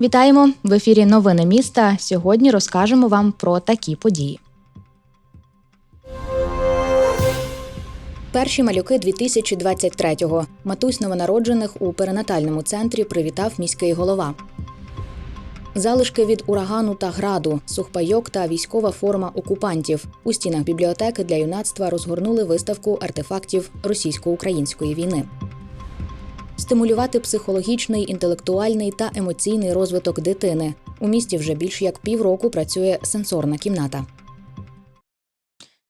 Вітаємо в ефірі Новини міста. Сьогодні розкажемо вам про такі події. Перші малюки 2023-го. Матусь новонароджених у перинатальному центрі привітав міський голова. Залишки від урагану та граду, сухпайок та військова форма окупантів. У стінах бібліотеки для юнацтва розгорнули виставку артефактів російсько-української війни. Стимулювати психологічний, інтелектуальний та емоційний розвиток дитини. У місті вже більш як півроку працює сенсорна кімната.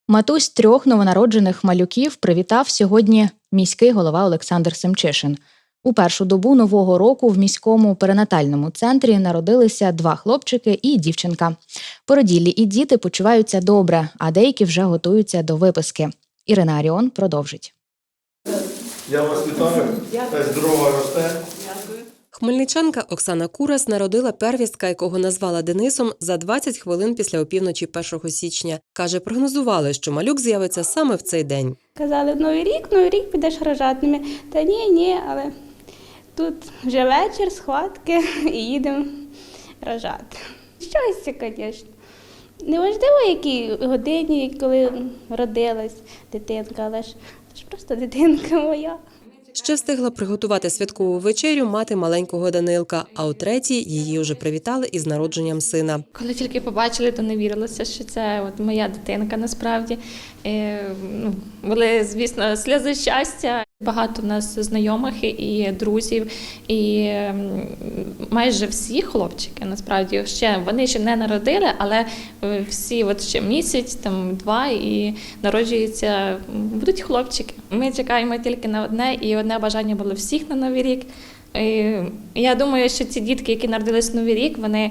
Матусь трьох новонароджених малюків привітав сьогодні міський голова Олександр Семчишин. У першу добу нового року в міському перинатальному центрі народилися два хлопчики і дівчинка. Породіллі і діти почуваються добре, а деякі вже готуються до виписки. Ірина Аріон продовжить. Я вас вітаю. Здорова росте. Хмельничанка Оксана Курас народила первістка, якого назвала Денисом за 20 хвилин після опівночі 1 січня. Каже, прогнозували, що малюк з'явиться саме в цей день. Казали, новий рік, новий рік підеш рожатими. Та ні, ні, але тут вже вечір, схватки і їдемо рожати. Щастя, звісно. Неважливо, які годині, коли родилась дитинка, але ж це ж просто дитинка моя. Ще встигла приготувати святкову вечерю мати маленького Данилка, а о третій її вже привітали із народженням сина. Коли тільки побачили, то не вірилося, що це от моя дитинка насправді. Е, ну, були, звісно, сльози щастя. Багато в нас знайомих і- друзів, і ем, майже всі хлопчики насправді ще вони ще не народили, але е, всі от ще місяць, там два і народжуються, будуть хлопчики. Ми чекаємо тільки на одне, і одне бажання було всіх на новий рік. І я думаю, що ці дітки, які народились в новий рік, вони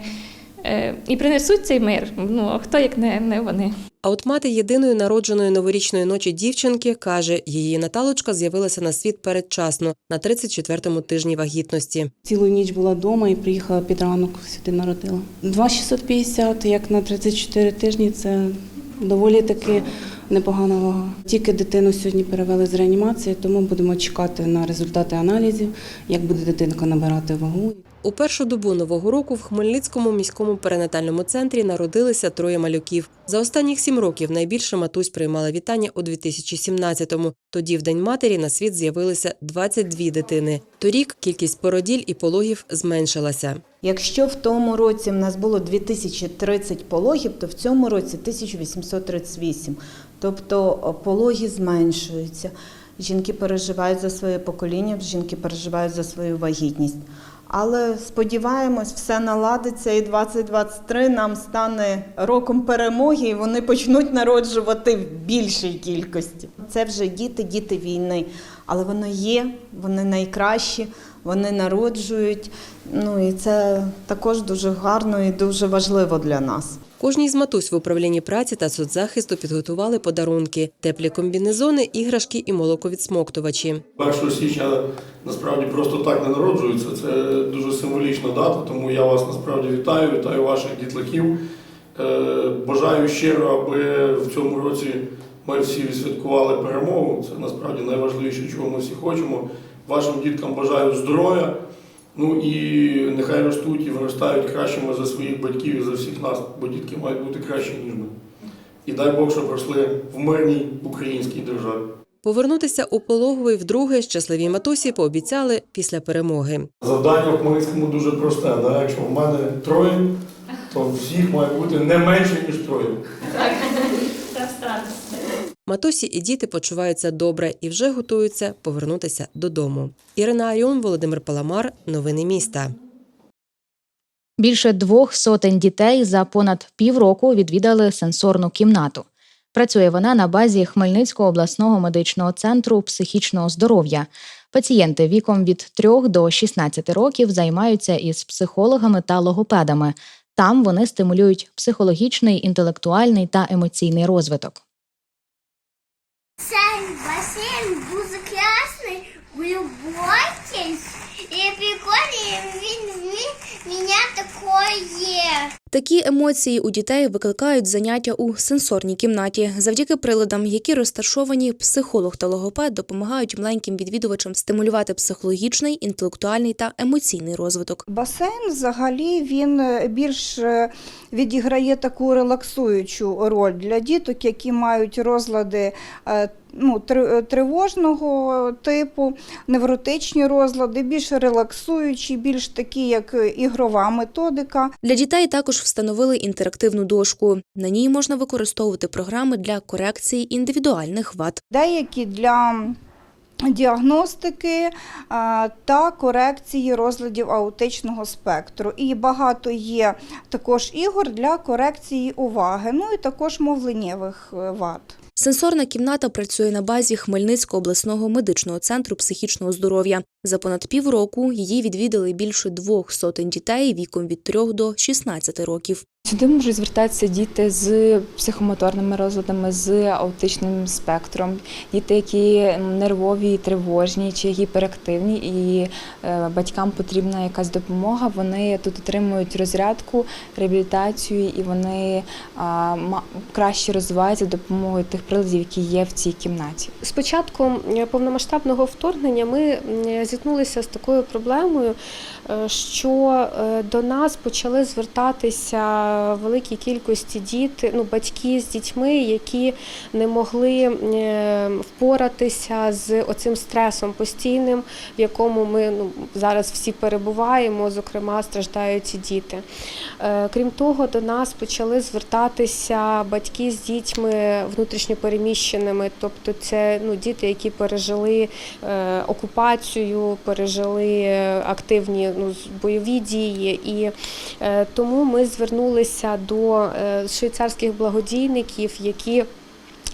і принесуть цей мир. Ну а хто як не, не вони? А от мати єдиної народженої новорічної ночі дівчинки каже, її Наталочка з'явилася на світ передчасно на 34-му тижні вагітності. Цілу ніч була вдома і приїхала під ранок сюди народила. 2,650, як на 34 тижні, це доволі таки непогана вага. Тільки дитину сьогодні перевели з реанімації, тому будемо чекати на результати аналізів, як буде дитинка набирати вагу. У першу добу нового року в Хмельницькому міському перинатальному центрі народилися троє малюків. За останніх сім років найбільше матусь приймала вітання у 2017-му. Тоді в День матері на світ з'явилися 22 дитини. Торік кількість породіль і пологів зменшилася. Якщо в тому році в нас було 2030 пологів, то в цьому році 1838. Тобто о, пологи зменшуються. Жінки переживають за своє покоління, жінки переживають за свою вагітність. Але сподіваємось, все наладиться, і 2023 нам стане роком перемоги, і вони почнуть народжувати в більшій кількості. Це вже діти, діти війни, але воно є, вони найкращі, вони народжують. Ну і це також дуже гарно і дуже важливо для нас. Кожній з матусь в управлінні праці та соцзахисту підготували подарунки: теплі комбінезони, іграшки і молоковідсмоктувачі. 1 січня насправді просто так не народжується. Це дуже символічна дата, тому я вас насправді вітаю, вітаю ваших дітлахів. Е, Бажаю щиро, аби в цьому році ми всі відсвяткували перемогу. Це насправді найважливіше, чого ми всі хочемо. Вашим діткам бажаю здоров'я. Ну і нехай ростуть і виростають кращими за своїх батьків і за всіх нас, бо дітки мають бути кращі, ніж ми. І дай Бог, щоб росли в мирній українській державі. Повернутися у пологовий вдруге щасливі матусі пообіцяли після перемоги. Завдання в Хмельницькому дуже просте. Да? Якщо в мене троє, то всіх має бути не менше, ніж троє. Матусі і діти почуваються добре і вже готуються повернутися додому. Ірина Айон, Володимир Паламар. Новини міста. Більше двох сотень дітей за понад півроку відвідали сенсорну кімнату. Працює вона на базі Хмельницького обласного медичного центру психічного здоров'я. Пацієнти віком від 3 до 16 років займаються із психологами та логопедами. Там вони стимулюють психологічний, інтелектуальний та емоційний розвиток. Басейн дуже класний, глибокий і прикольний. Він вміє Моє. Такі емоції у дітей викликають заняття у сенсорній кімнаті. Завдяки приладам, які розташовані, психолог та логопед допомагають маленьким відвідувачам стимулювати психологічний, інтелектуальний та емоційний розвиток. Басейн взагалі він е, більш е, відіграє таку релаксуючу роль для діток, які мають розлади е, ну, тривожного типу, невротичні розлади, більш релаксуючі, більш такі, як ігрова методика. Для дітей також встановили інтерактивну дошку. На ній можна використовувати програми для корекції індивідуальних вад. Деякі для діагностики та корекції розладів аутичного спектру. І багато є також ігор для корекції уваги, ну і також мовленнєвих е, вад. Сенсорна кімната працює на базі Хмельницького обласного медичного центру психічного здоров'я. За понад півроку її відвідали більше двох сотень дітей віком від 3 до 16 років. Сюди можуть звертатися діти з психомоторними розладами, з аутичним спектром, діти, які нервові, тривожні чи гіперактивні, і е, батькам потрібна якась допомога. Вони тут отримують розрядку, реабілітацію, і вони краще розвиваються за допомогою тих приладів, які є в цій кімнаті. З початком е, повномасштабного вторгнення ми зіткнулися з такою проблемою, е, що е, до нас почали звертатися великій кількості діти, ну батьки з дітьми, які не могли е, впоратися з оцим стресом постійним, в якому ми ну, зараз всі перебуваємо, зокрема страждають і діти. Е, Крім того, до нас почали звертатися батьки з дітьми внутрішньопереміщеними, тобто це ну, діти, які пережили е, окупацію, пережили активні ну, бойові дії. І тому ми звернулися до е, швейцарських благодійників, які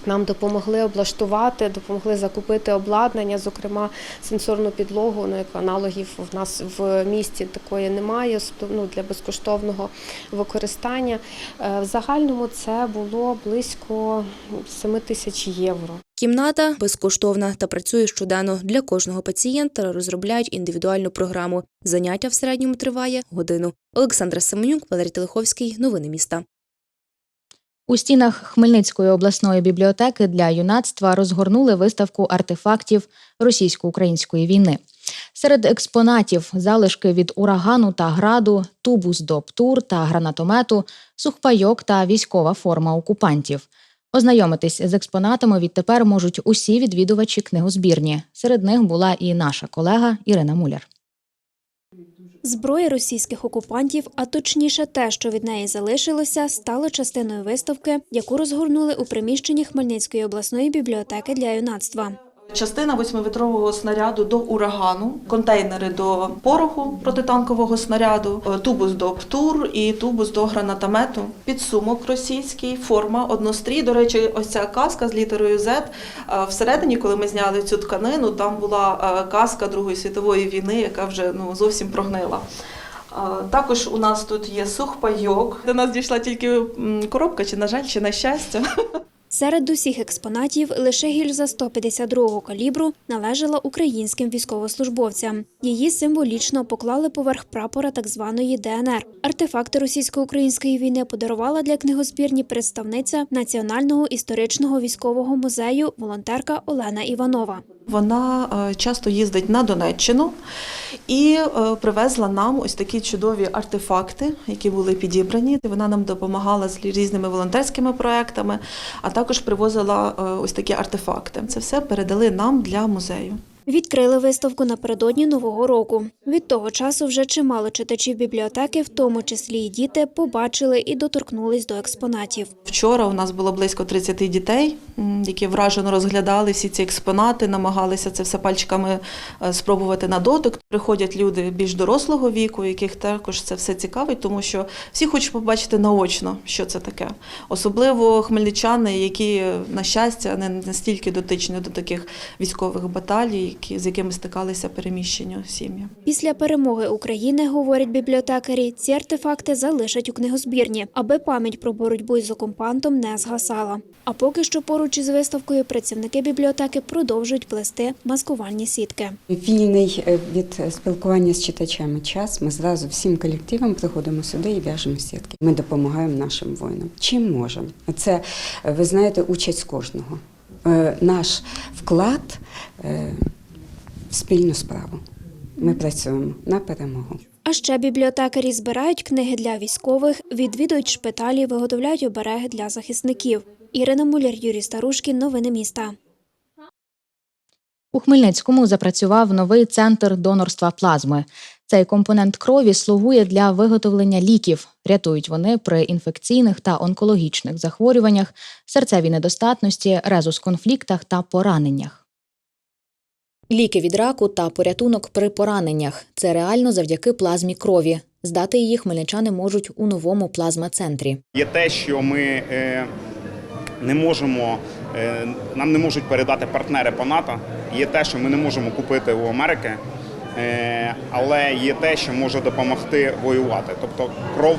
нам допомогли облаштувати, допомогли закупити обладнання, зокрема сенсорну підлогу, ну як аналогів в нас в місті такої немає, ну, для безкоштовного використання. Е, В загальному це було близько 7 тисяч євро. Кімната безкоштовна та працює щоденно. Для кожного пацієнта розробляють індивідуальну програму. Заняття в середньому триває годину. Олександра Семенюк, Валерій Телеховський. Новини міста. У стінах Хмельницької обласної бібліотеки для юнацтва розгорнули виставку артефактів російсько-української війни. Серед експонатів залишки від урагану та граду, тубус до птур та гранатомету, сухпайок та військова форма окупантів. Ознайомитись з експонатами відтепер можуть усі відвідувачі книгозбірні. Серед них була і наша колега Ірина Муляр. Зброя російських окупантів, а точніше те, що від неї залишилося, стало частиною виставки, яку розгорнули у приміщенні Хмельницької обласної бібліотеки для юнацтва. Частина восьмиметрового снаряду до урагану, контейнери до пороху протитанкового снаряду, е, тубус до птур і тубус до гранатомету. Підсумок російський, форма однострій. До речі, ось ця каска з літерою Z. е, Всередині, коли ми зняли цю тканину, там була е, каска Другої світової війни, яка вже ну зовсім прогнила. Також у нас тут є сухпайок. До нас дійшла тільки коробка, чи на жаль, чи на щастя. Серед усіх експонатів лише гільза 152-го калібру належала українським військовослужбовцям. Її символічно поклали поверх прапора так званої ДНР. Артефакти російсько-української війни подарувала для книгозбірні представниця Національного історичного військового музею волонтерка Олена Іванова. Вона е, часто їздить на Донеччину і е, привезла нам ось такі чудові артефакти, які були підібрані. Вона нам допомагала з різними волонтерськими проектами, а також привозила е, ось такі артефакти. Це все передали нам для музею. Відкрили виставку напередодні нового року. Від того часу вже чимало читачів бібліотеки, в тому числі й діти, побачили і доторкнулись до експонатів. Вчора у нас було близько 30 дітей, які вражено розглядали всі ці експонати, намагалися це все пальчиками е, спробувати на дотик. Приходять люди більш дорослого віку, яких також це все цікавить, тому що всі хочуть побачити наочно, що це таке. Особливо хмельничани, які, на щастя, не настільки дотичні до таких військових баталій, які, з якими стикалися переміщення сім'ї. Після перемоги України, говорять бібліотекарі, ці артефакти залишать у книгозбірні, аби пам'ять про боротьбу із окупантом не згасала. А поки що поруч із виставкою працівники бібліотеки продовжують плести маскувальні сітки. Вільний е, від спілкування з читачами час. Ми зразу всім колективом приходимо сюди і в'яжемо сітки. Ми допомагаємо нашим воїнам. Чим можемо? Це, е, ви знаєте, участь кожного. Е, Наш вклад спільну справу. Ми працюємо на перемогу. А ще бібліотекарі збирають книги для військових, відвідують шпиталі, виготовляють обереги для захисників. Ірина Муляр, Юрій Старушкін. Новини міста. У Хмельницькому запрацював новий центр донорства плазми. Цей компонент крові слугує для виготовлення ліків. Рятують вони при інфекційних та онкологічних захворюваннях, серцевій недостатності, резус-конфліктах та пораненнях. Ліки від раку та порятунок при пораненнях це реально завдяки плазмі крові. Здати її хмельничани можуть у новому плазма-центрі. Є те, що ми е, не можемо, е, нам не можуть передати партнери по НАТО. Є те, що ми не можемо купити у Америки, е, але є те, що може допомогти воювати. Тобто кров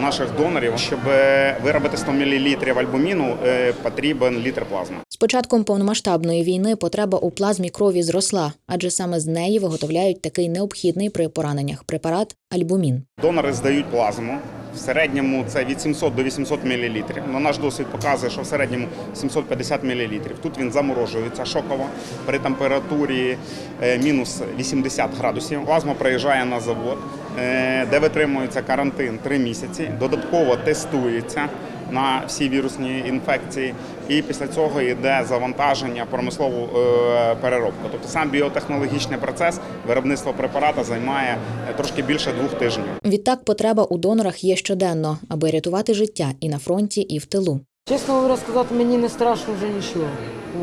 наших донорів, щоб е, виробити 100 мл альбуміну, е, потрібен літр плазми. З початком повномасштабної війни потреба у плазмі крові зросла, адже саме з неї виготовляють такий необхідний при пораненнях препарат альбумін. Донори здають плазму. В середньому це від 700 до 800 мл. На наш досвід показує, що в середньому 750 мл. Тут він заморожується шоково при температурі е, мінус 80 градусів. Плазма приїжджає на завод, е, де витримується карантин 3 місяці. Додатково тестується на всі вірусні інфекції, і після цього йде завантаження промислову е, переробку. Тобто сам біотехнологічний процес виробництва препарата займає е, трошки більше двох тижнів. Відтак потреба у донорах є щоденно, аби рятувати життя і на фронті, і в тилу. Чесно говоря, сказати, мені не страшно вже нічого.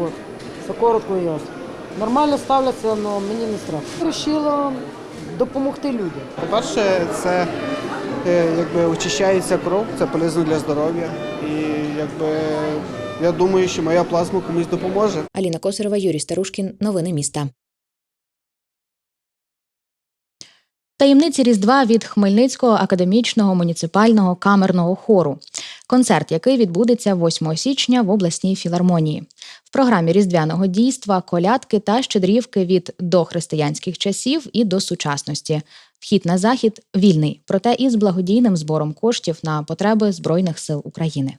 От. Все коротко і ясно. Нормально ставляться, але мені не страшно. Рішила допомогти людям. По-перше, це е, якби очищається кров, це полезно для здоров'я. І якби я думаю, що моя плазма комусь допоможе. Аліна Косарева, Юрій Старушкін. Новини міста. Таємниці Різдва від Хмельницького академічного муніципального камерного хору. Концерт, який відбудеться 8 січня в обласній філармонії. В програмі різдвяного дійства колядки та щедрівки від дохристиянських часів і до сучасності. Вхід на захід вільний, проте із благодійним збором коштів на потреби Збройних сил України.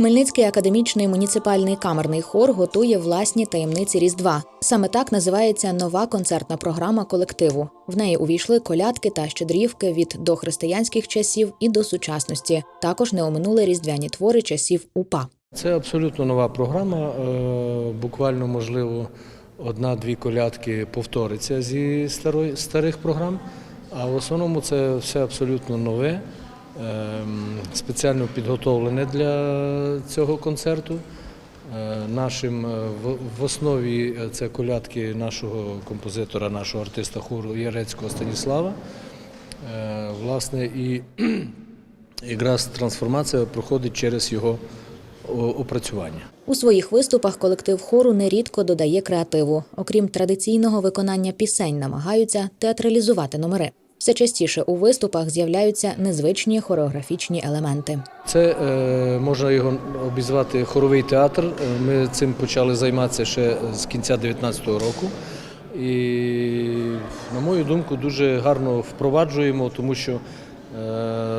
Хмельницький академічний муніципальний камерний хор готує власні таємниці Різдва. Саме так називається нова концертна програма колективу. В неї увійшли колядки та щедрівки від дохристиянських часів і до сучасності. Також не оминули різдвяні твори часів УПА. Це абсолютно нова програма. Е, Буквально, можливо, одна-дві колядки повториться зі старих програм, а в основному це все абсолютно нове, спеціально підготовлене для цього концерту. Е, Нашим е, в- основі е, це колядки нашого композитора, нашого артиста хору Ярецького Станіслава. Власне, і якраз трансформація проходить через його опрацювання. У своїх виступах колектив хору нерідко додає креативу. Окрім традиційного виконання пісень, намагаються театралізувати номери. Все частіше у виступах з'являються незвичні хореографічні елементи. Це е, можна його обізвати хоровий театр. Е, Ми цим почали займатися ще з кінця 2019 року. І, на мою думку, дуже гарно впроваджуємо, тому що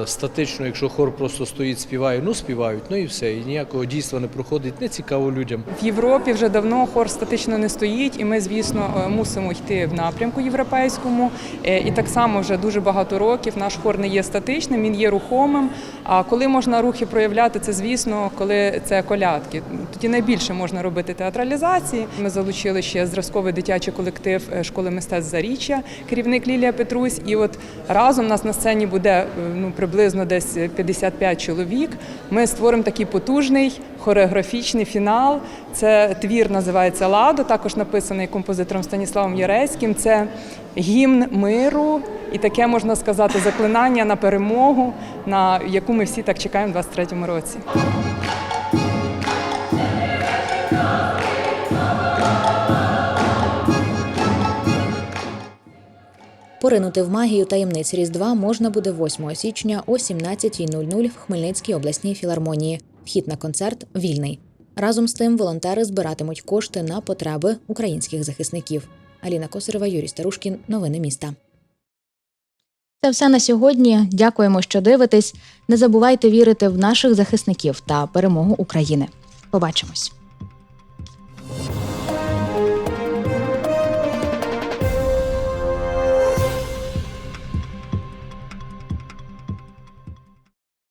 статично, якщо хор просто стоїть, співає, ну співають, ну і все. І ніякого дійства не проходить, не цікаво людям. В Європі вже давно хор статично не стоїть, і ми, звісно, е, мусимо йти в напрямку європейському. Е, І так само вже дуже багато років наш хор не є статичним, він є рухомим. А коли можна рухи проявляти, це звісно, коли це колядки. Тоді найбільше можна робити театралізації. Ми залучили ще зразковий дитячий колектив е, школи мистецтв Заріччя, керівник Лілія Петрусь. І от разом у нас на сцені буде е, ну, приблизно десь 55 чоловік. Ми створимо такий потужний хореографічний фінал. Це твір називається Ладо, також написаний композитором Станіславом Яреським. Це гімн миру і таке можна сказати заклинання на перемогу, на яку ми всі так чекаємо в 23-му році. Поринути в магію таємниць Різдва можна буде 8 січня о 17.00 в Хмельницькій обласній філармонії. Вхід на концерт вільний. Разом з тим волонтери збиратимуть кошти на потреби українських захисників. Аліна Косарева, Юрій Старушкін. Новини міста. Це все на сьогодні. Дякуємо, що дивитесь. Не забувайте вірити в наших захисників та перемогу України. Побачимось.